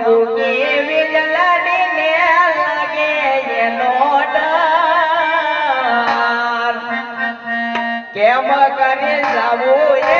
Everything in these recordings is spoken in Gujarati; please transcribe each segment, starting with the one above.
જમુ કે વિજલાડીને લાગે એનો ડર કેમ કરી જાવું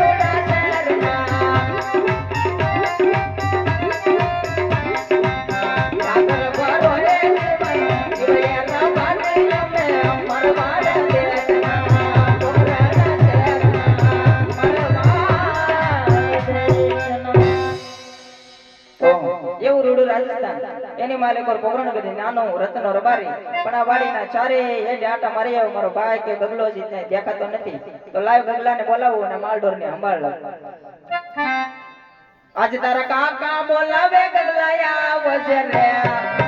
માલિક પોગરણ ગધી નાનો રત્ન રબારી. પણ આ વાડીના ચારે હેડે આટા મારી આવ્યો મારો ભાઈ કે ગગલો જી ત્યાં દેખાતો નથી. તો લાવ ગગલાને બોલાવો અને માલડોર ને સંભાળ લઉં આજ તારા કાકા બોલાવે ગગલાયા વજે રે